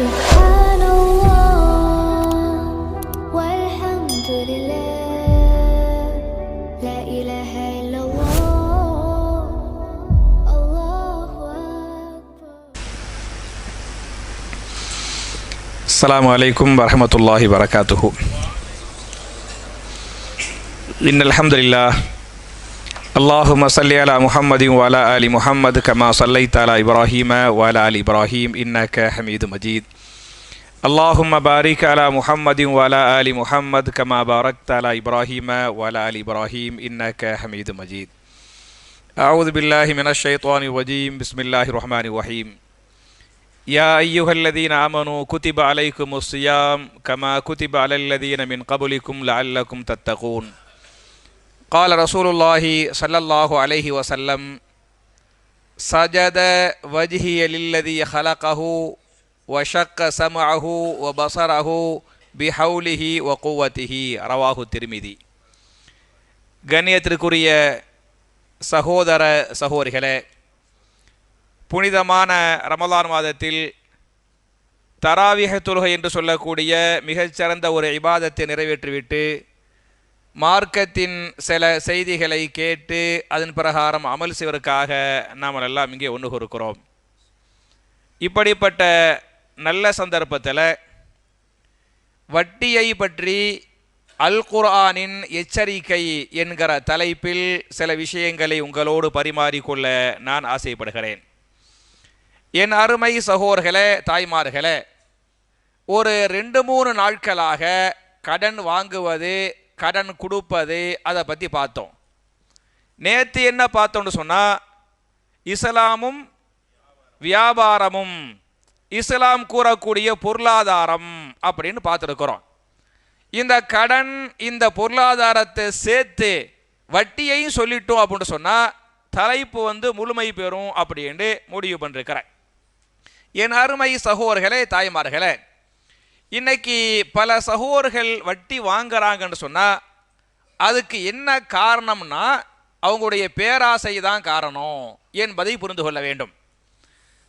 سبحان الله والحمد لله. لا إله إلا الله. الله أكبر. السلام عليكم ورحمة الله وبركاته. إن الحمد لله اللهم صل على محمد وعلى آل محمد كما صليت على إبراهيم وعلى آل إبراهيم إنك حميد مجيد. اللهم بارك على محمد وعلى آل محمد كما باركت على إبراهيم وعلى آل إبراهيم إنك حميد مجيد. أعوذ بالله من الشيطان الرجيم. بسم الله الرحمن الرحيم. يا أيها الذين آمنوا كتب عليكم الصيام كما كتب على الذين من قبلكم لعلكم تتقون. قال رسول الله صلى الله عليه وسلم سجد وجهي للذي خلقه وشق سمعه وبصره بحوله وقوته رواه الترمذي கண்ணியத்திற்குரிய சகோதர சகோதரிகளே புனிதமான ரமலான் மாதத்தில் தராவிக தொழுகை என்று சொல்லக்கூடிய மிகச்சிறந்த ஒரு இபாதத்தை நிறைவேற்றிவிட்டு மார்க்கத்தின் சில செய்திகளை கேட்டு அதன் பிரகாரம் அமல் செய்வதற்காக நாம் எல்லாம் இங்கே ஒன்று கொடுக்குறோம் இப்படிப்பட்ட நல்ல சந்தர்ப்பத்தில் வட்டியை பற்றி அல் குர்ஆனின் எச்சரிக்கை என்கிற தலைப்பில் சில விஷயங்களை உங்களோடு பரிமாறிக்கொள்ள நான் ஆசைப்படுகிறேன். என் அருமை சகோர்களே தாய்மார்களே ஒரு ரெண்டு மூணு நாட்களாக கடன் வாங்குவது கடன் கொடுப்பது அதை பற்றி பார்த்தோம். நேற்று என்ன பார்த்தோம்னு சொன்னால் இஸ்லாமும் வியாபாரமும் இஸ்லாம் கூறக்கூடிய பொருளாதாரம் அப்படின்னு பார்த்துருக்குறோம். இந்த கடன் இந்த பொருளாதாரத்தை சேர்த்து வட்டியையும் சொல்லிட்டோம் அப்படின்னு சொன்னால் தலைப்பு வந்து முழுமை பெறும் அப்படின்னு முடிவு பண்ணிருக்கிறேன். என் அருமை சகோதர்களே தாய்மார்களே இன்னைக்கு பல சகோதர்கள் வட்டி வாங்குறாங்கன்னு சொன்னால் அதுக்கு என்ன காரணம்னா அவங்களுடைய பேராசை தான் காரணம் என்பதை புரிந்து கொள்ள வேண்டும்.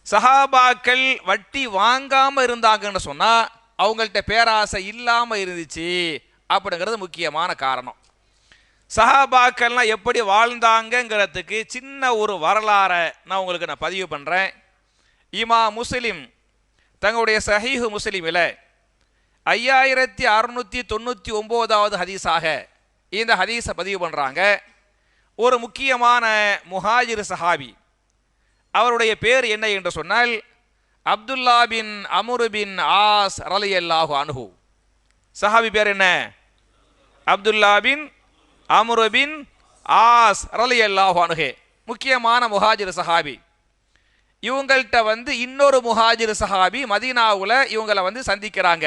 சஹாபாக்கள் வட்டி வாங்காமல் இருந்தாங்கன்னு சொன்னால் அவங்கள்ட்ட பேராசை இல்லாமல் இருந்துச்சு அப்படிங்கிறது முக்கியமான காரணம். சஹாபாக்கள்லாம் எப்படி வாழ்ந்தாங்கங்கிறதுக்கு சின்ன ஒரு வரலாறை நான் உங்களுக்கு நான் பதிவு பண்ணுறேன் இமா முஸ்லிம் தங்களுடைய சஹீஹு முஸ்லிமில் ஐயாயிரத்தி அறுநூற்றி தொண்ணூற்றி ஒம்போதாவது ஹதீஸாக இந்த ஹதீஸை பதிவு பண்ணுறாங்க ஒரு முக்கியமான முஹாஜிர் சஹாபி அவருடைய பேர் என்ன என்று சொன்னால் அப்துல்லா பின் அமுரு பின் ஆஸ் ரலி அல்லாஹு அனுஹு. சஹாபி பேர் என்ன? அப்துல்லா பின் அமுரு பின் ஆஸ் ரலி அல்லாஹு அனுஹே. முக்கியமான முஹாஜிர் சஹாபி. இவங்கள்ட்ட வந்து இன்னொரு முஹாஜிர் சஹாபி மதீனாவில் இவங்களை வந்து சந்திக்கிறாங்க.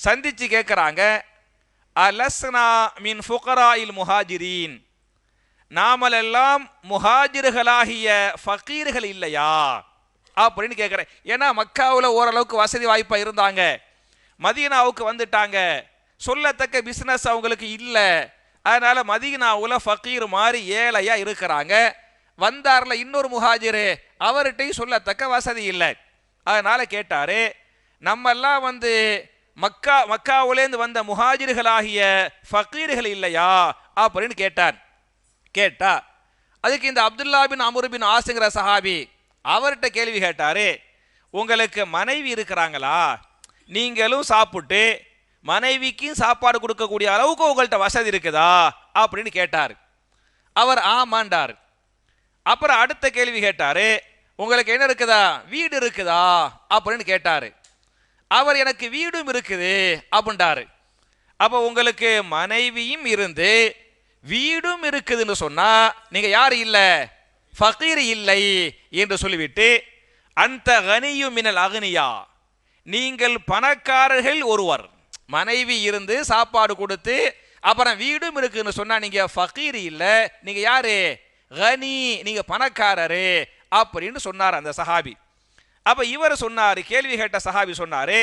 சந்தித்து கேட்குறாங்க அலஸ்னா மின் ஃபுகராயில் முஹாஜிரீன்? நாமலெல்லாம் முஹாஜிர்களாகிய ஃபக்கீர்கள் இல்லையா? அப்படின்னு கேட்குறேன் ஏன்னா மக்காவில் ஓரளவுக்கு வசதி வாய்ப்பாக இருந்தாங்க. மதீனாவுக்கு வந்துட்டாங்க. சொல்லத்தக்க பிஸ்னஸ் அவங்களுக்கு இல்லை. அதனால் மதீனாவில் ஃபக்கீர் மாதிரி ஏழையாக இருக்கிறாங்க. வந்தார்ல இன்னொரு முஹாஜிரு. அவர்கிட்டையும் சொல்லத்தக்க வசதி இல்லை. அதனால் கேட்டார் நம்மெல்லாம் வந்து மக்கா மக்காவுலேருந்து வந்த முஹாஜிர்களாகிய ஃபக்கீர்கள் இல்லையா? அப்படின்னு கேட்டார் கேட்டா அதுக்கு இந்த அப்துல்லா பின் அமருபின் ஆசுங்கிற சஹாபி அவர்கிட்ட கேள்வி கேட்டாரு. உங்களுக்கு மனைவி இருக்கிறாங்களா? நீங்களும் சாப்பிட்டு மனைவிக்கும் சாப்பாடு கொடுக்கக்கூடிய அளவுக்கு உங்கள்கிட்ட வசதி இருக்குதா? அப்படின்னு கேட்டார். அவர் ஆமாண்டார். அப்புறம் அடுத்த கேள்வி கேட்டாரு உங்களுக்கு என்ன இருக்குதா? வீடு இருக்குதா? அப்படின்னு கேட்டாரு. அவர் எனக்கு வீடும் இருக்குது அப்படின்றாரு. அப்போ உங்களுக்கு மனைவியும் இருந்து வீடும் இருக்குதுன்னு சொன்னால் நீங்கள் யார் இல்லை? ஃபகீர் இல்லை என்று சொல்லிவிட்டு அந்த கனியும் மினல் அகனியா. நீங்கள் பணக்காரர்கள் ஒருவர். மனைவி இருந்து சாப்பாடு கொடுத்து அப்புறம் வீடும் இருக்குதுன்னு சொன்னால் நீங்கள் ஃபகீர் இல்லை நீங்கள் யாரு? கனி நீங்கள் பணக்காரரு அப்படின்னு சொன்னார் அந்த சஹாபி. அப்போ இவர் சொன்னாரு கேள்வி கேட்ட சஹாபி சொன்னார்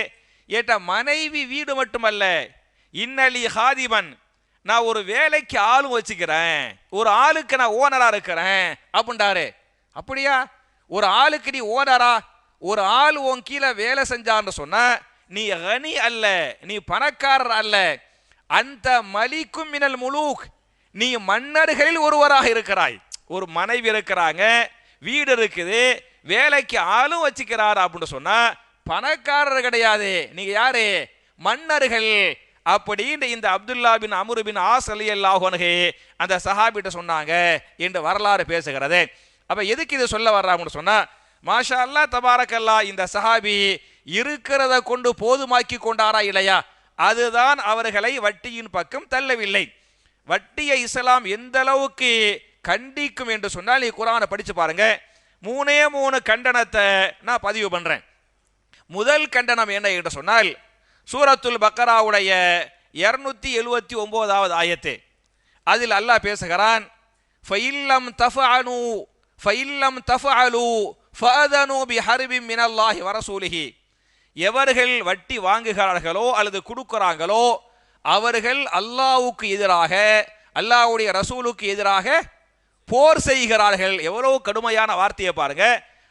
ஏட்ட மனைவி வீடு மட்டுமல்ல இன்னலி ஹாதிபன் நான் ஒரு வேலைக்கு ஆளும் வச்சுக்கிறேன் ஒரு ஆளுக்கு நான் ஓனரா இருக்கிறேன் அப்படின்றாரு அப்படியா? ஒரு ஆளுக்கு நீ ஓனரா? ஒரு ஆள் உன் கீழே வேலை செஞ்சான்னு சொன்ன நீ கனி அல்ல நீ பணக்காரர் அல்ல அந்த மலிக்கும் மினல் முழுக் நீ மன்னர்களில் ஒருவராக இருக்கிறாய். ஒரு மனைவி இருக்கிறாங்க வீடு இருக்குது வேலைக்கு ஆளும் வச்சுக்கிறார் அப்படின்னு சொன்னா பணக்காரர் கிடையாது. நீங்க யாரு? மன்னர்கள். அப்படின்னு இந்த அப்துல்லா பின் அமுரு பின் ஆஸ் அலி அந்த சஹாபிட்ட சொன்னாங்க என்று வரலாறு பேசுகிறது. அப்ப எதுக்கு இதை சொல்ல வர்றாங்கன்னு சொன்னா மாஷா அல்லா தபாரக்கல்லா இந்த சஹாபி இருக்கிறத கொண்டு போதுமாக்கி கொண்டாரா இல்லையா? அதுதான் அவர்களை வட்டியின் பக்கம் தள்ளவில்லை. வட்டியை இஸ்லாம் எந்த அளவுக்கு கண்டிக்கும் என்று சொன்னால் நீ குரானை படித்து பாருங்கள் மூணே மூணு கண்டனத்தை நான் பதிவு பண்ணுறேன் முதல் கண்டனம் என்ன என்று சொன்னால் சூரத்துல் பக்கராவுடைய இரநூத்தி எழுவத்தி ஒம்போதாவது ஆயத்து. அதில் அல்லாஹ் பேசுகிறான் ஃபைல்லம் தஃஅனு ஃபைல்லம் தஃஅலு ஃபஅதனு பிஹர்பி மினல்லாஹி வரசூலிஹி. எவர்கள் வட்டி வாங்குகிறார்களோ அல்லது கொடுக்குறாங்களோ அவர்கள் அல்லாவுக்கு எதிராக அல்லாஹ்வுடைய ரசூலுக்கு எதிராக போர் செய்கிறார்கள். எவ்வளவு கடுமையான வார்த்தையை பாருங்க.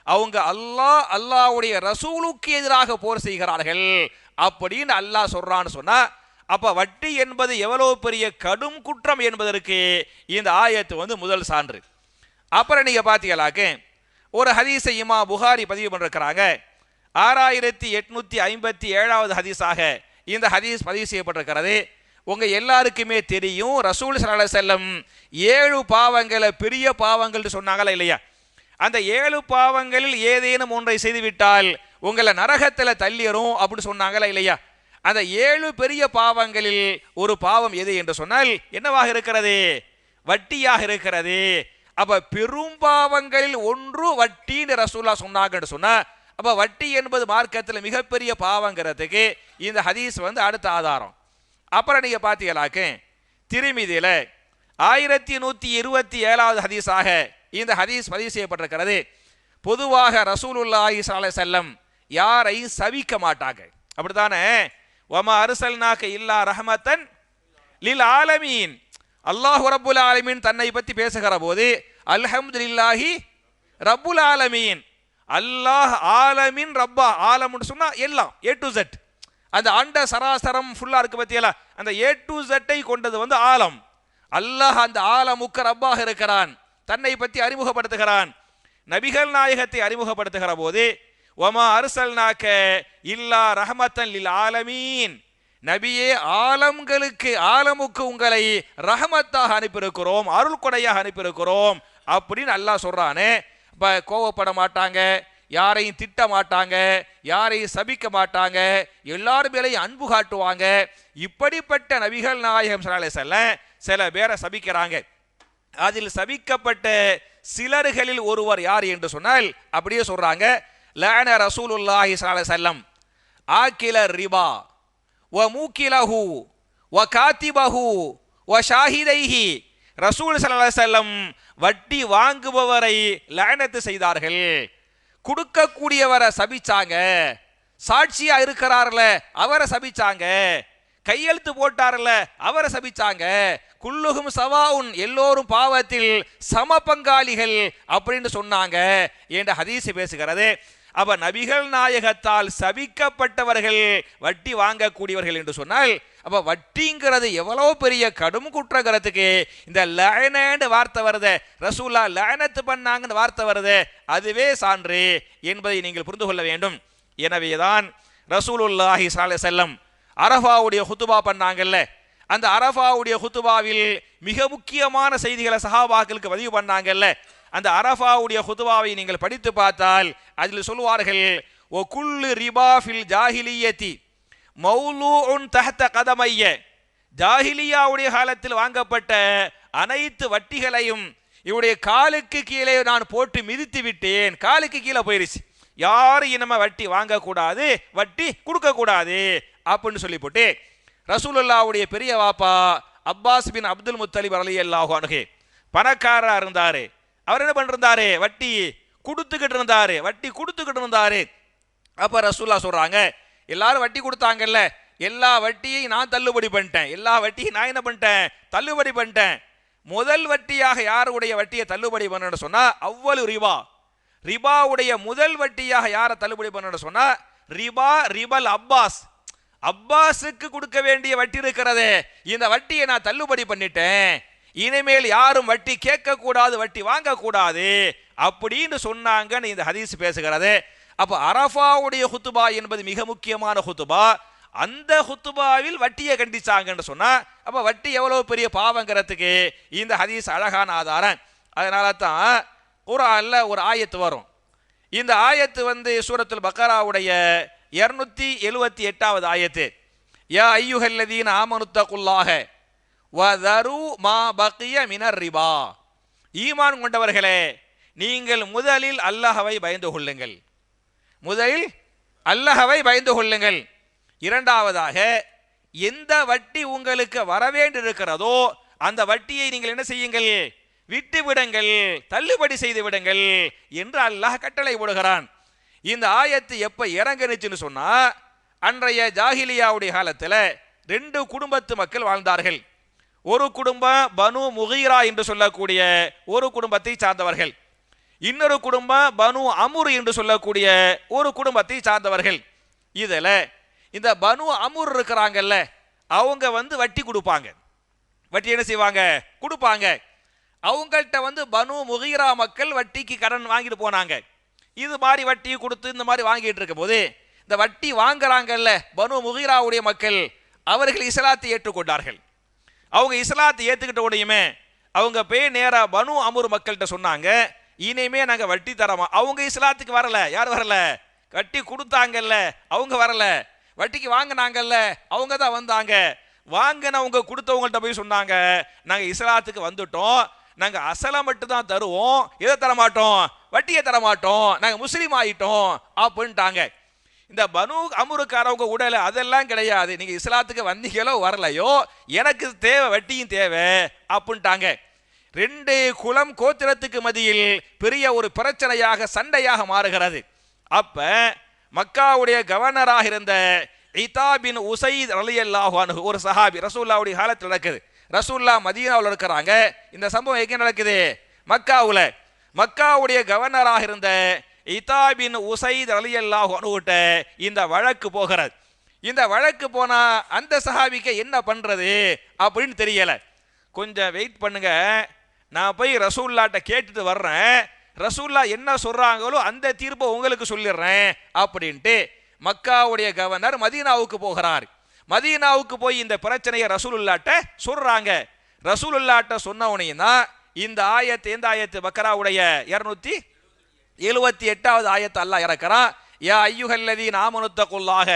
அவங்க அல்லாஹ் அல்லாஹ்வுடைய ரசூலுக்கு எதிராக போர் செய்கிறார்கள். அப்படின்னு அல்லாஹ் சொல்றான்னு சொன்னா அப்ப வட்டி என்பது எவ்வளவு பெரிய கடும் குற்றம் என்பதற்கு இந்த ஆயத்து வந்து முதல் சான்று. அப்புறம் நீங்க பாத்தீங்களாக்கு ஒரு ஹதீஸை இமா புகாரி பதிவு பண்ணிருக்கிறாங்க. ஆறாயிரத்தி எட்நூத்தி ஐம்பத்தி ஏழாவது ஹதீஸாக இந்த ஹதீஸ் பதிவு செய்யப்பட்டிருக்கிறது. உங்கள் எல்லாருக்குமே தெரியும் ரசூல் சல்லா செல்லம் ஏழு பாவங்களை பெரிய பாவங்கள்னு சொன்னாங்களா இல்லையா? அந்த ஏழு பாவங்களில் ஏதேனும் ஒன்றை செய்துவிட்டால் உங்களை நரகத்தில் தள்ளிடும் அப்படின்னு சொன்னாங்களா இல்லையா? அந்த ஏழு பெரிய பாவங்களில் ஒரு பாவம் எது என்று சொன்னால் என்னவாக இருக்கிறது? வட்டியாக இருக்கிறது. அப்போ பெரும் பாவங்களில் ஒன்று வட்டின்னு ரசூல்லா சொன்னாங்கன்னு சொன்னால் அப்போ வட்டி என்பது மார்க்கத்தில் மிகப்பெரிய பாவங்கிறதுக்கு இந்த ஹதீஸ் வந்து அடுத்த ஆதாரம். அப்புறம் நீங்க பாத்தீங்களாக்கு திருமிதியில் ஆயிரத்தி நூத்தி இருபத்தி ஏழாவது ஹதீஸாக இந்த ஹதீஸ் பதிவு செய்யப்பட்டிருக்கிறது. பொதுவாக ரசூலுல்லாஹி சாலை செல்லம் யாரையும் சவிக்க மாட்டாங்க. அப்படித்தானே? ஒம அருசல்னாக்க இல்லா ரஹமத்தன் லில் ஆலமீன். அல்லாஹ் ரபுல் ஆலமீன் தன்னை பற்றி பேசுகிற போது அல்ஹம்துலில்லாஹி ரபுல் ஆலமீன். அல்லாஹ் ஆலமீன் ரப்பா ஆலம்னு சொன்னால் எல்லாம் ஏ டு ஜெட் அந்த அண்ட சராசரம் ஃபுல்லா இருக்கு பத்தியல? அந்த ஏ டு ஜட்டை கொண்டது வந்து ஆலம். அல்லாஹ் அந்த ஆலமுக்க ரப்பாக இருக்கிறான். தன்னை பற்றி அறிமுகப்படுத்துகிறான். நபிகள் நாயகத்தை அறிமுகப்படுத்துகிற போது ஒமா அருசல்னாக்க இல்லா ரஹமத்தன் லில் ஆலமீன். நபியே ஆலம்களுக்கு ஆலமுக்கு உங்களை ரஹமத்தாக அனுப்பியிருக்கிறோம் அருள் கொடையாக அனுப்பியிருக்கிறோம் அப்படின்னு அல்லாஹ் சொல்கிறானே இப்போ கோவப்பட மாட்டாங்க. யாரையும் திட்ட மாட்டாங்க யாரையும் சபிக்க மாட்டாங்க எல்லாரும் மேலேயும் அன்பு காட்டுவாங்க. இப்படிப்பட்ட நபிகள் நாயகம் சலாலை செல்ல சில பேரை சபிக்கிறாங்க. அதில் சபிக்கப்பட்ட சிலர்களில் ஒருவர் யார் என்று சொன்னால் அப்படியே சொல்றாங்க லேன ரசூலுல்லாஹி சலாலை செல்லம் ஆக்கில ரிபா வ மூக்கிலஹு வ காத்திபஹு வ ஷாஹிதைஹி. ரசூல் ஸல்லல்லாஹு செல்லம் வட்டி வாங்குபவரை லேனத்து செய்தார்கள். கொடுக்கக்கூடியவரை சபிச்சாங்க. சாட்சியா இருக்கிறார்ல அவரை சபிச்சாங்க. கையெழுத்து போட்டார்ல அவரை சபிச்சாங்க. குல்லுகும் சவாவுன் எல்லோரும் பாவத்தில் சம பங்காளிகள் அப்படின்னு சொன்னாங்க. என்ற ஹதீஸ் பேசுகிறது? அப்ப நபிகள் நாயகத்தால் சபிக்கப்பட்டவர்கள் வட்டி வாங்கக்கூடியவர்கள் என்று சொன்னால் அப்ப வட்டிங்கிறது எவ்வளவு பெரிய கடும் குற்றங்கிறதுக்கு இந்த லயனேன்னு வார்த்தை வருது ரசூலா லயனத்து பண்ணாங்கன்னு வார்த்தை வருது அதுவே சான்று என்பதை நீங்கள் புரிந்து கொள்ள வேண்டும். எனவேதான் ரசூலுல்லாஹி சாலை செல்லம் அரஃபாவுடைய ஹுத்துபா பண்ணாங்கல்ல அந்த அரஃபாவுடைய ஹுத்துபாவில் மிக முக்கியமான செய்திகளை சஹாபாக்களுக்கு பதிவு பண்ணாங்கல்ல அந்த அரஃபாவுடைய ஹுதுவாவை நீங்கள் படித்து பார்த்தால் அதில் சொல்வார்கள் ஒ குல்லு ரிபா ஃபில் ஜாஹிலியத்தி மௌலூஉன் தகத்த கதமைய. ஜாஹிலியாவுடைய காலத்தில் வாங்கப்பட்ட அனைத்து வட்டிகளையும் இவருடைய காலுக்கு கீழே நான் போட்டு மிதித்து விட்டேன். காலுக்கு கீழே போயிருச்சு. யாரும் இனிமே வட்டி வாங்கக்கூடாது வட்டி கொடுக்கக்கூடாது அப்படின்னு சொல்லி போட்டு ரசூலுல்லாவுடைய பெரிய வாப்பா அப்பாஸ் பின் அப்துல் முத்தலிப் அலி அல்லாஹு அணுகே பணக்காரரா இருந்தாரு. அவர் என்ன பண்ணிருந்தாரு? வட்டி கொடுத்துக்கிட்டு இருந்தாரு வட்டி கொடுத்துக்கிட்டு இருந்தாரு அப்போ ரசூல்லா சொல்கிறாங்க எல்லாரும் வட்டி கொடுத்தாங்கல்ல எல்லா வட்டியையும் நான் தள்ளுபடி பண்ணிட்டேன். எல்லா வட்டியும் நான் என்ன பண்ணிட்டேன்? தள்ளுபடி பண்ணிட்டேன். முதல் வட்டியாக யாருடைய வட்டியை தள்ளுபடி பண்ணணும்னு சொன்னால் அவ்வளவு ரிபா. ரிபாவுடைய முதல் வட்டியாக யாரை தள்ளுபடி பண்ணணும்னு சொன்னால் ரிபா ரிபல் அப்பாஸ். அப்பாஸுக்கு கொடுக்க வேண்டிய வட்டி இருக்கிறதே. இந்த வட்டியை நான் தள்ளுபடி பண்ணிட்டேன். இனிமேல் யாரும் வட்டி கேட்கக்கூடாது வட்டி வாங்கக்கூடாது. அப்படின்னு சொன்னாங்கன்னு இந்த ஹதீஸ் பேசுகிறது. அப்போ அரஃபாவுடைய ஹுத்துபா என்பது மிக முக்கியமான ஹுத்துபா அந்த ஹுத்துபாவில் வட்டியை கண்டிச்சாங்கன்னு சொன்னால் அப்போ வட்டி எவ்வளவு பெரிய பாவங்கிறதுக்கு இந்த ஹதீஸ் அழகான ஆதாரம். அதனால தான் குரானில் ஒரு ஆயத்து வரும். இந்த ஆயத்து வந்து சூரத்துல் பக்கராவுடைய இரநூத்தி எழுவத்தி எட்டாவது ஆயத்து. யா ஐயுகல்லதீன் ஆமனுத்தகுல்லாக வதரு மா பக்கிய மினர் ரிபா. ஈமான் கொண்டவர்களே நீங்கள் முதலில் அல்லாஹவை பயந்து கொள்ளுங்கள். முதலில் அல்லஹவை பயந்து கொள்ளுங்கள். இரண்டாவதாக எந்த வட்டி உங்களுக்கு வரவேண்டிருக்கிறதோ அந்த வட்டியை நீங்கள் என்ன செய்யுங்கள்? விட்டு விடுங்கள் தள்ளுபடி செய்து விடுங்கள் என்று அல்லாஹ் கட்டளை போடுகிறான். இந்த ஆயத்து எப்ப இறங்குனுச்சுன்னு சொன்னா அன்றைய ஜாகிலியாவுடைய காலத்தில் ரெண்டு குடும்பத்து மக்கள் வாழ்ந்தார்கள். ஒரு குடும்பம் பனு முகீரா என்று சொல்லக்கூடிய ஒரு குடும்பத்தை சார்ந்தவர்கள். இன்னொரு குடும்பம் பனு அமுர் என்று சொல்லக்கூடிய ஒரு குடும்பத்தை சார்ந்தவர்கள். இதில் இந்த பனு அமுர் இருக்கிறாங்கல்ல அவங்க வந்து வட்டி கொடுப்பாங்க. வட்டி என்ன செய்வாங்க? கொடுப்பாங்க. அவங்கள்ட்ட வந்து பனு முகீரா மக்கள் வட்டிக்கு கடன் வாங்கிட்டு போனாங்க. இது மாதிரி வட்டி கொடுத்து இந்த மாதிரி வாங்கிட்டு இருக்கும் போது இந்த வட்டி வாங்குறாங்கல்ல பனு முகீராவுடைய மக்கள் அவர்கள் இஸ்லாத்தை ஏற்றுக்கொண்டார்கள். அவங்க இஸ்லாத்தை ஏற்றுக்கிட்ட உடையுமே அவங்க போய் நேராக பனு அமுர் மக்கள்கிட்ட சொன்னாங்க இனிமே நாங்கள் வட்டி தரமா. அவங்க இஸ்லாத்துக்கு வரல. யார் வரல? வட்டி கொடுத்தாங்கல்ல. அவங்க வரல. வட்டிக்கு வாங்கினாங்கல்ல. அவங்க தான் வந்தாங்க. வாங்கினவங்க கொடுத்தவங்கள்ட்ட போய் சொன்னாங்க நாங்கள் இஸ்லாத்துக்கு வந்துட்டோம். நாங்கள் அசலை மட்டும் தான் தருவோம். எதை தர மாட்டோம் வட்டியை தர மாட்டோம் முஸ்லீம் ஆகிட்டோம் அப்படின்ட்டாங்க. இந்த பனு அமுருக்காரவங்க உடலை அதெல்லாம் கிடையாது. நீங்கள் இஸ்லாத்துக்கு வந்தீங்களோ வரலையோ எனக்கு தேவை வட்டியும் தேவை அப்படின்ட்டாங்க ரெண்டு குலம் கோத்திரத்துக்கு மதியில் பெரிய ஒரு பிரச்சனையாக சண்டையாக மாறுகிறது. அப்ப மக்காவுடைய கவர்னராக இருந்த இதாபின் உசைத் அலி அல்லாஹானு ஒரு சஹாபி ரசூல்லாவுடைய காலத்தில் நடக்குது. ரசூல்லா மதீனாவில் இருக்கிறாங்க. இந்த சம்பவம் எங்கே நடக்குது? மக்காவில். மக்காவுடைய கவர்னராக இருந்த இதா பின் உசைத் ரலியல்லாஹு அன்ஹுட்ட இந்த வழக்கு போகிறது. இந்த வழக்கு போனால் அந்த சஹாபிக்கு என்ன பண்ணுறது அப்படின்னு தெரியலை. கொஞ்சம் வெயிட் பண்ணுங்க. நான் போய் ரசூல்லாட்ட கேட்டுட்டு வர்றேன். ரசூல்லா என்ன சொல்றாங்களோ அந்த தீர்ப்பை உங்களுக்கு சொல்லிடுறேன் அப்படின்ட்டு மக்காவுடைய கவர்னர் மதீனாவுக்கு போகிறார். மதீனாவுக்கு போய் இந்த பிரச்சனையை ரசூலுல்லாட்ட சொல்றாங்க. ரசூலுல்லாட்ட சொன்ன உடனே தான் இந்த ஆயத்து எந்த ஆயத்து பக்கராவுடைய இருநூத்தி எழுபத்தி எட்டாவது ஆயத்தை அல்லாஹ் இறக்கிறான் யா ஐயுகல்லதி நாமனுத்தக்குள்ளாக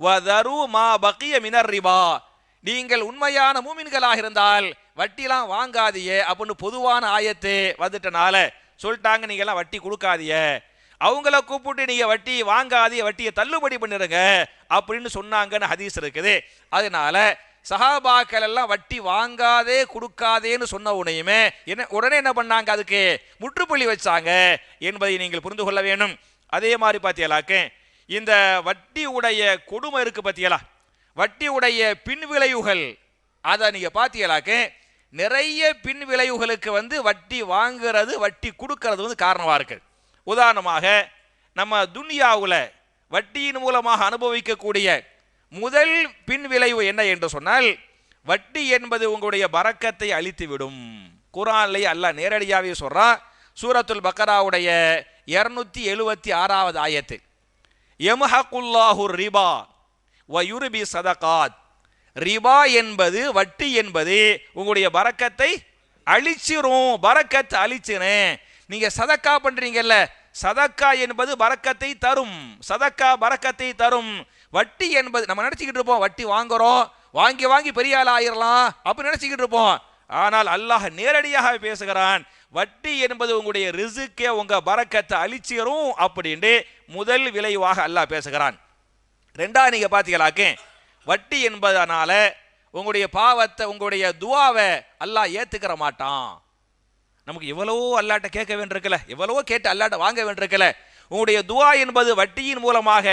வதரு மா பக்கிய மினர் ரிபா. நீங்கள் உண்மையான மூமின்களாக இருந்தால் வட்டிலாம் வாங்காதியே அப்படின்னு பொதுவான ஆயத்து வந்துட்டனால சொல்லிட்டாங்க நீங்க எல்லாம் வட்டி கொடுக்காதிய. அவங்கள கூப்பிட்டு நீங்க வட்டி வாங்காதிய வட்டியை தள்ளுபடி பண்ணிருங்க அப்படின்னு சொன்னாங்கன்னு ஹதீஸ் இருக்குது. அதனால சஹாபாக்கள் எல்லாம் வட்டி வாங்காதே கொடுக்காதேன்னு சொன்ன உடனேயுமே என்ன உடனே என்ன பண்ணாங்க அதுக்கு? முற்றுப்புள்ளி வச்சாங்க என்பதை நீங்கள் புரிந்து கொள்ள வேணும் அதே மாதிரி பார்த்தீங்களாக்க இந்த வட்டி உடைய கொடுமை இருக்கு பார்த்தீங்களா வட்டி உடைய பின்விளைவுகள் அதை நீங்கள் பார்த்தீங்களாக்க நிறைய பின் விளைவுகளுக்கு வந்து வட்டி வாங்குறது வட்டி கொடுக்கறது வந்து காரணமாக இருக்கு. உதாரணமாக நம்ம துனியாவில் வட்டியின் மூலமாக அனுபவிக்கக்கூடிய முதல் பின் விளைவு என்ன என்று சொன்னால் வட்டி என்பது உங்களுடைய பறக்கத்தை அழித்துவிடும். குரான்லேயே அல்லாஹ் நேரடியாகவே சொல்கிறான் சூரத்துல் பக்கராவுடைய இரநூத்தி எழுபத்தி ஆறாவது ஆயத்து. எம்ஹகுல்லாஹு ரிபா வயுருபி சதகாத். ரிபா என்பது வட்டி என்பது உங்களுடைய பறக்கத்தை அழிச்சிரும் பறக்கத்தை அழிச்சிரும் நீங்கள் சதக்கா பண்ணுறீங்கல்ல சதக்கா என்பது பறக்கத்தை தரும் சதக்கா பறக்கத்தை தரும். வட்டி என்பது நம்ம நினச்சிக்கிட்டு இருப்போம் வட்டி வாங்குறோம் வாங்கி வாங்கி பெரிய ஆள் ஆயிரலாம் அப்படி நினச்சிக்கிட்டு இருப்போம். ஆனால் அல்லாஹ் நேரடியாக பேசுகிறான் வட்டி என்பது உங்களுடைய ரிசுக்கே உங்கள் பறக்கத்தை அழிச்சிரும் அப்படின்ட்டு முதல் விளைவாக அல்லாஹ் பேசுகிறான். ரெண்டாவது நீங்கள் பாத்தீங்களாக்கு வட்டி என்பதனால உங்களுடைய பாவத்தை உங்களுடைய துவாவை அல்லாஹ் ஏற்றுக்கிற மாட்டான். நமக்கு எவ்வளவோ அல்லாட்ட கேட்க வேண்டியிருக்கல எவ்வளவோ கேட்டு அல்லாட்ட வாங்க வேண்டியிருக்கல உங்களுடைய துவா என்பது வட்டியின் மூலமாக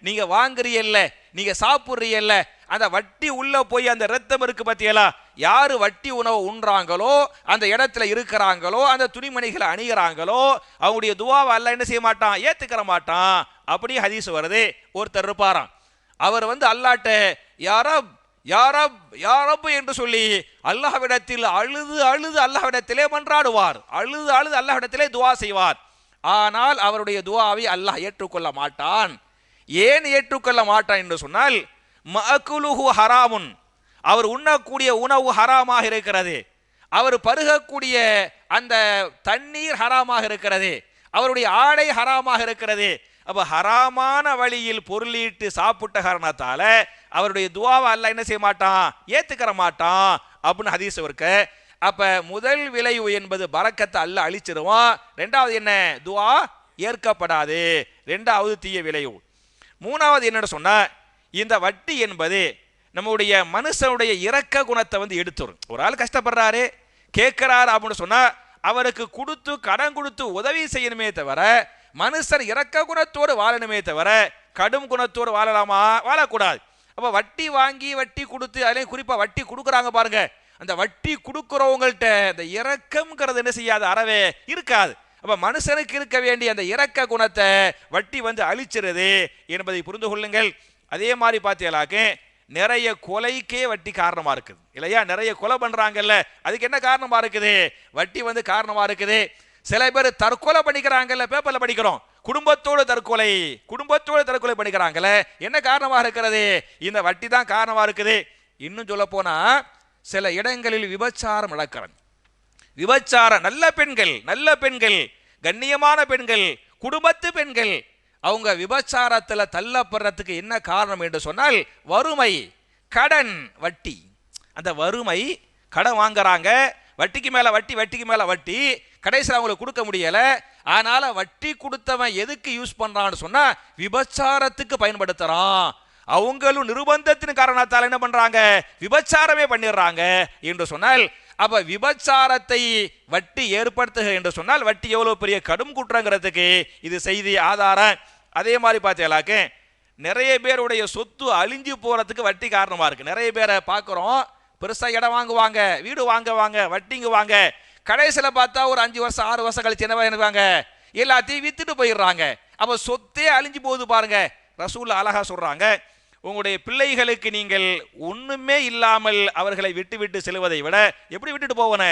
நீங்க வாங்குறீல்ல நீங்க சாப்பிட்றீல்ல அந்த வட்டி உள்ளே போய் அந்த ரத்தம் இருக்கு பத்தியலா யாரு வட்டி உணவு உண்றாங்களோ அந்த இடத்துல இருக்கிறாங்களோ அந்த துணிமணிகளை அணிகிறாங்களோ அவங்களுடைய துவாவை அல்ல என்ன செய்ய மாட்டான்? ஏத்துக்கிற மாட்டான். அப்படி ஹதீஸ் வருது. ஒருத்தர் இருப்பாராம். அவர் வந்து அல்லாட்ட யாரப் யாரப் யாரப் என்று சொல்லி அல்லாஹ்விடத்தில் அழுது அழுது அல்லாஹ்விடத்திலே மன்றாடுவார். அழுது அழுது அல்லாஹ்விடத்திலே துவா செய்வார். ஆனால் அவருடைய துவாவை அல்லாஹ் ஏற்றுக்கொள்ள மாட்டான். ஏன் ஏற்றுக்கொள்ள மாட்டான் என்று சொன்னால் மக்குலுஹு ஹராமுன். அவர் உண்ணக்கூடிய உணவு ஹராமாக இருக்கிறது. அவர் பருகக்கூடிய அந்த தண்ணீர் ஹராமாக இருக்கிறது. அவருடைய ஆடை ஹராமாக இருக்கிறது. அப்போ ஹராமான வழியில் பொருளீட்டு சாப்பிட்ட காரணத்தால் அவருடைய துவாவை அல்ல என்ன செய்ய மாட்டான்? ஏற்றுக்கிற மாட்டான். அப்படின்னு ஹதீஸ் இருக்க. அப்ப முதல் விளைவு என்பது பறக்கத்தை அல்ல அழிச்சிருவான் ரெண்டாவது என்ன? துவா ஏற்கப்படாது. ரெண்டாவது தீய விளைவு. மூணாவது என்னன்னு சொன்னால் இந்த வட்டி என்பது நம்முடைய மனுஷனுடைய இரக்க குணத்தை வந்து எடுத்துரும். ஒரு ஆள் கஷ்டப்படுறாரு கேட்குறாரு அப்படின்னு சொன்னால் அவருக்கு கொடுத்து கடன் கொடுத்து உதவி செய்யணுமே தவிர மனுஷர் இரக்க குணத்தோடு வாழணுமே தவிர கடும் குணத்தோடு வாழலாமா? வாழக்கூடாது. அப்போ வட்டி வாங்கி வட்டி கொடுத்து அதுலயும் குறிப்பாக வட்டி கொடுக்குறாங்க பாருங்கள் அந்த வட்டி கொடுக்குறவங்கள்ட்ட இந்த இரக்கம்ங்கிறது என்ன செய்யாது? அறவே இருக்காது. அப்ப மனுஷனுக்கு இருக்க வேண்டிய அந்த இரக்க குணத்தை வட்டி வந்து அழிச்சிருது என்பதை புரிந்து கொள்ளுங்கள். அதே மாதிரி பார்த்தீங்களாக்கு நிறைய கொலைக்கே வட்டி காரணமா இருக்குது. இல்லையா? நிறைய கொலை பண்றாங்கல்ல. அதுக்கு என்ன காரணமா இருக்குது? வட்டி வந்து காரணமா இருக்குது. சில பேர் தற்கொலை பண்ணிக்கிறாங்கல்ல பேப்பர்ல படிக்கிறோம். குடும்பத்தோடு தற்கொலை குடும்பத்தோடு தற்கொலை பண்ணிக்கிறாங்கல்ல. என்ன காரணமா இருக்கிறது? இந்த வட்டி தான் காரணமா இருக்குது. இன்னும் சொல்ல போனா சில இடங்களில் விபச்சாரம் நடக்கிறது. விபச்சாரம் நல்ல பெண்கள் நல்ல பெண்கள் கண்ணியமான பெண்கள் குடும்பத்து பெண்கள் அவங்க விபச்சாரத்தில் தள்ளப்படுறதுக்கு என்ன காரணம் என்று சொன்னால் வறுமை கடன் வட்டி. அந்த வறுமை கடன் வாங்குறாங்க வட்டிக்கு மேலே வட்டி வட்டிக்கு மேலே வட்டி கடைசியில் அவங்களுக்கு கொடுக்க முடியலை ஆனால் வட்டி கொடுத்தவன் எதுக்கு யூஸ் பண்ணுறான்னு சொன்னால் விபச்சாரத்துக்கு பயன்படுத்துகிறான் அவங்களும் நிர்பந்தத்தின் காரணத்தால் என்ன பண்றாங்க? விபச்சாரமே பண்ணிடுறாங்க என்று சொன்னால் அப்ப விபச்சாரத்தை வட்டி ஏற்படுத்துக என்று சொன்னால் வட்டி எவ்வளவு பெரிய கடும் குற்றங்கிறதுக்கு இது செய்தி ஆதாரம். அதே மாதிரி பார்த்தீங்களாக்கு நிறைய பேருடைய சொத்து அழிஞ்சு போகிறதுக்கு வட்டி காரணமாக இருக்குது நிறைய பேரை பார்க்குறோம் பெருசாக இடம் வாங்குவாங்க வீடு வாங்குவாங்க வட்டிங்க வாங்க. கடைசியில் பார்த்தா ஒரு அஞ்சு வருஷம் ஆறு வருஷம் கழிச்சு என்ன பண்ணுவாங்க எல்லாத்தையும் வித்துட்டு போயிடுறாங்க. அப்போ சொத்தே அழிஞ்சு போகுது பாருங்க. ரசூல் அழகாக சொல்கிறாங்க உங்களுடைய பிள்ளைகளுக்கு நீங்கள் ஒன்றுமே இல்லாமல் அவர்களை விட்டு விட்டு செல்வதை விட எப்படி விட்டுட்டு போவன?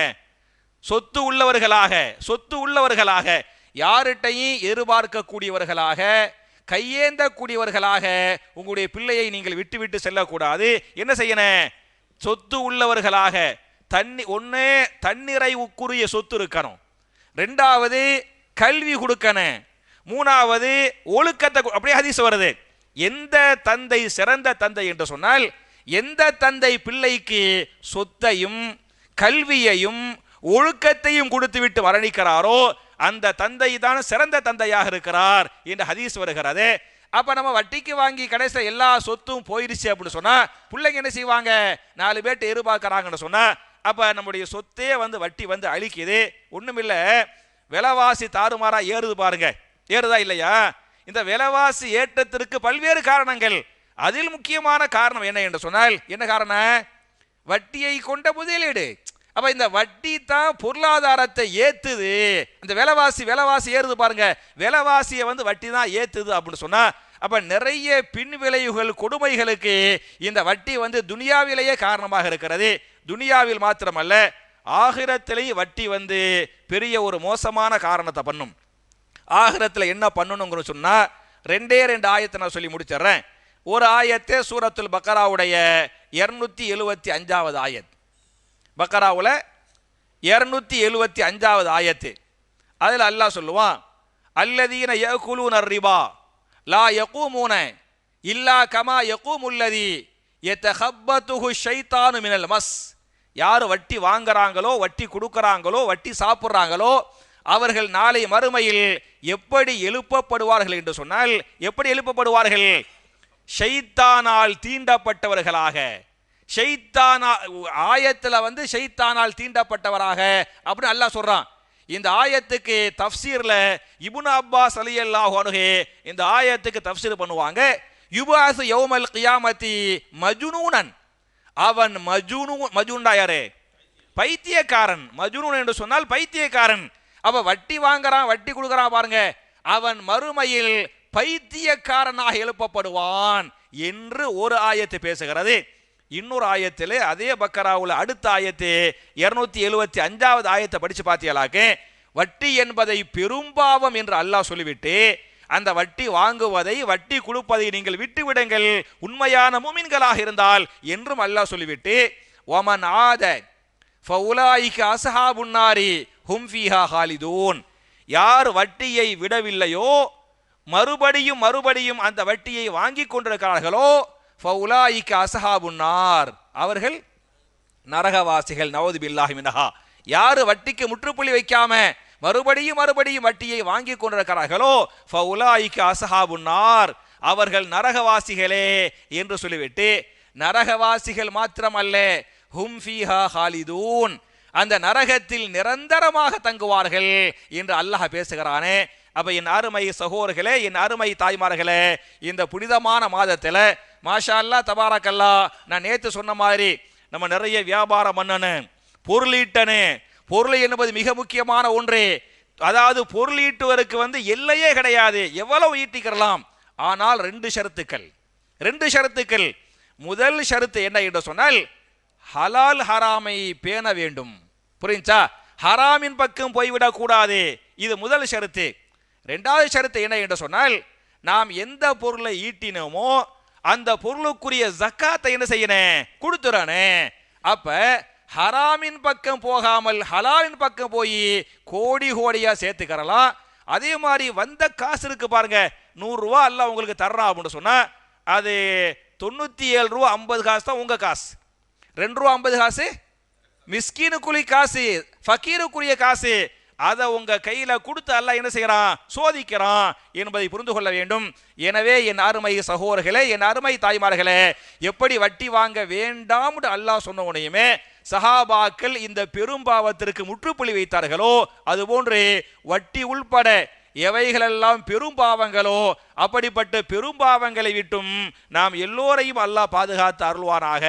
சொத்து உள்ளவர்களாக சொத்து உள்ளவர்களாக யார்கிட்டையும் எதிர்பார்க்கக்கூடியவர்களாக கையேந்தக்கூடியவர்களாக உங்களுடைய பிள்ளையை நீங்கள் விட்டு விட்டு செல்லக்கூடாது. என்ன செய்யண சொத்து உள்ளவர்களாக தண்ணி ஒன்று தன்னிறைவுக்குரிய சொத்து இருக்கணும். ரெண்டாவது கல்வி கொடுக்கணும். மூணாவது ஒழுக்கத்தை அப்படியே ஹதீஸ் வருது. எந்த தந்தை சிறந்த தந்தை என்று சொன்னால் எந்த தந்தை பிள்ளைக்கு சொத்தையும் கல்வியையும் ஒழுக்கத்தையும் கொடுத்துவிட்டு வரணிக்கிறாரோ மரணிக்கிறாரோ அந்த தந்தை தான் சிறந்த தந்தையாக இருக்கிறார் என்று ஹதீஸ் வருகிறது. அப்ப நம்ம வட்டிக்கு வாங்கி கடைசியில் எல்லா சொத்தும் போயிருச்சு அப்படின்னு சொன்னா பிள்ளைங்க என்ன செய்வாங்க? நாலு பேர்ட்டு எதிர்பார்க்கறாங்கன்னு சொன்னா அப்ப நம்முடைய சொத்தே வந்து வட்டி வந்து அழிக்குது. ஒண்ணுமில்ல விலைவாசி தாறுமாறா ஏறுது பாருங்க. ஏறுதா இல்லையா? இந்த விலைவாசி ஏற்றத்திற்கு பல்வேறு காரணங்கள். அதில் முக்கியமான காரணம் என்ன என்று சொன்னால் என்ன காரணம்? வட்டியை கொண்ட முதலீடு. அப்ப இந்த வட்டி தான் பொருளாதாரத்தை ஏத்துது. இந்த விலைவாசி விலைவாசி ஏறுது பாருங்க. விலைவாசியை வந்து வட்டி தான் ஏத்துது அப்படின்னு சொன்னா அப்ப நிறைய பின் விளைவுகள் கொடுமைகளுக்கு இந்த வட்டி வந்து துனியாவிலேயே காரணமாக இருக்கிறது. துனியாவில் மாத்திரமல்ல ஆகிரத்திலேயே வட்டி வந்து பெரிய ஒரு மோசமான காரணத்தை பண்ணும். ஆகிரத்தில் என்ன பண்ணணுங்கிற சொன்னால் ரெண்டே ரெண்டு ஆயத்தை நான் சொல்லி முடிச்சிடுறேன். ஒரு ஆயத்தே சூரத்துல் பக்கராவுடைய இரநூத்தி எழுவத்தி அஞ்சாவது ஆயத். பக்கராவில் இரநூத்தி எழுவத்தி அஞ்சாவது ஆயத்து. அதில் அல்லாஹ் சொல்லுவான் அல்லதீன யகுலூன ரிபா லா யகூமூன இல்லா கமா யகூமுல்லதி எத்தஹப்பத்துஹு ஷைத்தானு மினல் மஸ். யார் வட்டி வாங்குறாங்களோ வட்டி கொடுக்குறாங்களோ வட்டி சாப்பிட்றாங்களோ அவர்கள் நாளை மறுமையில் எப்படி எழுப்பப்படுவார்கள் என்று சொன்னால் எப்படி எழுப்பப்படுவார்கள்? ஷைத்தானால் தீண்டப்பட்டவர்களாக. ஷைத்தானா ஆயத்தில் வந்து ஷைத்தானால் தீண்டப்பட்டவராக அப்படின்னு அல்லாஹ் சொல்கிறான் இந்த ஆயத்துக்கு தஃசீரில் இபுன் அப்பாஸ் அலியல்லாஹு அன்ஹு இந்த ஆயத்துக்கு தஃப்சீர் பண்ணுவாங்க. யுபாசு யௌமல் கியாமதி மஜுனூனன். அவன் மஜுனு மஜுண்டா யாரு? பைத்தியக்காரன். மஜுனூன் என்று சொன்னால் பைத்தியக்காரன். அவ வட்டி வாங்குறான் வட்டி கொடுக்குறான் பாருங்க. அவன் மறுமையில் பைத்தியக்காரனாக எழுப்பப்படுவான் என்று ஒரு ஆயத்து பேசுகிறது. இன்னொரு ஆயத்திலே அதே பக்கராவுல அடுத்த ஆயத்து இருநூத்தி எழுவத்தி அஞ்சாவது ஆயத்தை படிச்சு பார்த்தீங்களாக்கு வட்டி என்பதை பெரும்பாவம் என்று அல்லாஹ் சொல்லிவிட்டு அந்த வட்டி வாங்குவதை வட்டி கொடுப்பதை நீங்கள் விட்டு விடுங்கள் உண்மையான மூமின்களாக இருந்தால் என்றும் அல்லாஹ் சொல்லிவிட்டு ஒமன் ஆத அசஹா அசஹாபுன்னாரி ஹும்ஃபீஹா ஹாலிதூன். யார் வட்டியை விடவில்லையோ மறுபடியும் மறுபடியும் அந்த வட்டியை வாங்கி கொண்டிருக்கிறார்களோ ஃபவுலாயிக்கு அசஹாபுன்னார் அவர்கள் நரகவாசிகள் நவது பில்லாஹி மினஹா. யாரு வட்டிக்கு முற்றுப்புள்ளி வைக்காம மறுபடியும் மறுபடியும் வட்டியை வாங்கி கொண்டிருக்கிறார்களோ ஃபவுலாயிக்கு அசஹாபுன்னார் அவர்கள் நரகவாசிகளே என்று சொல்லிவிட்டு நரகவாசிகள் மாத்திரமல்ல ஹும் ஃபீஹா ஹாலிதூன். அந்த நரகத்தில் நிரந்தரமாக தங்குவார்கள் என்று அல்லாஹ் பேசுகிறானே. அப்ப என் அருமை சகோதரர்களே என் அருமை தாய்மார்களே இந்த புனிதமான மாதத்துல மாஷா அல்லா தபாரக்கல்லா நான் நேத்து சொன்ன மாதிரி நம்ம நிறைய வியாபாரம் பண்ணணும் பொருளீட்டனு பொருள் என்பது மிக முக்கியமான ஒன்று. அதாவது பொருளீட்டுவதற்கு வந்து எல்லையே கிடையாது எவ்வளவு ஈட்டிக்கிறலாம்? ஆனால் ரெண்டு ஷரத்துக்கள் ரெண்டு ஷரத்துக்கள். முதல் ஷரத்து என்ன என்று சொன்னால் ஹலால் ஹராமை பேண வேண்டும். புரிஞ்சா? ஹராமின் பக்கம் போய்விடக்கூடாது இது முதல் ஷருத்து. ரெண்டாவது ஷருத்து என்ன என்று சொன்னால் நாம் எந்த பொருளை ஈட்டினோமோ அந்த பொருளுக்குரிய ஜக்காத்தை என்ன செய்யணும் கொடுத்துறானே அப்ப ஹராமின் பக்கம் போகாமல் ஹலாலின் பக்கம் போய் கோடி கோடியா சேர்த்துக்கிறலாம். அதே மாதிரி வந்த காசு இருக்கு பாருங்க. நூறுரூவா அல்ல உங்களுக்கு தர்றா அப்படின்னு சொன்னா அது தொண்ணூத்தி ஏழு ரூபா ஐம்பது காசு தான் உங்க காசு. ரெண்டு ரூபா ஐம்பது காசு மிஸ்கீனுக்குரிய காசு ஃபக்கீருக்குரிய காசு. அதை உங்க கையில கொடுத்து அல்ல என்ன செய்யறான்? சோதிக்கிறான் என்பதை புரிந்து கொள்ள வேண்டும். எனவே என் அருமை சகோதரர்களே என் அருமை தாய்மார்களே எப்படி வட்டி வாங்க வேண்டாம் அல்லாஹ் சொன்ன உடனேயுமே சஹாபாக்கள் இந்த பெரும்பாவத்திற்கு முற்றுப்புள்ளி வைத்தார்களோ அதுபோன்று வட்டி உள்பட எவைகளெல்லாம் பெரும்பாவங்களோ அப்படிப்பட்ட பெரும்பாவங்களை விட்டும் நாம் எல்லோரையும் அல்லாஹ் பாதுகாத்து அருள்வானாக.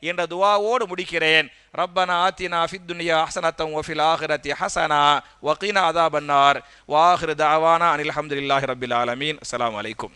என்ற துவாவோடு முடிக்கிறேன். ரப்பனா ஆத்தினா ஃபித் துன்யா ஹசனத்தம் ஒஃபில் ஆஹிரத்தி ஹசனா. வகீனா அதாபன்னார் வாஹிரு தாவானா அனில் அஹமதுல்லாஹி ரபில் ஆலமீன். அஸ்ஸலாமு அலைக்கும்.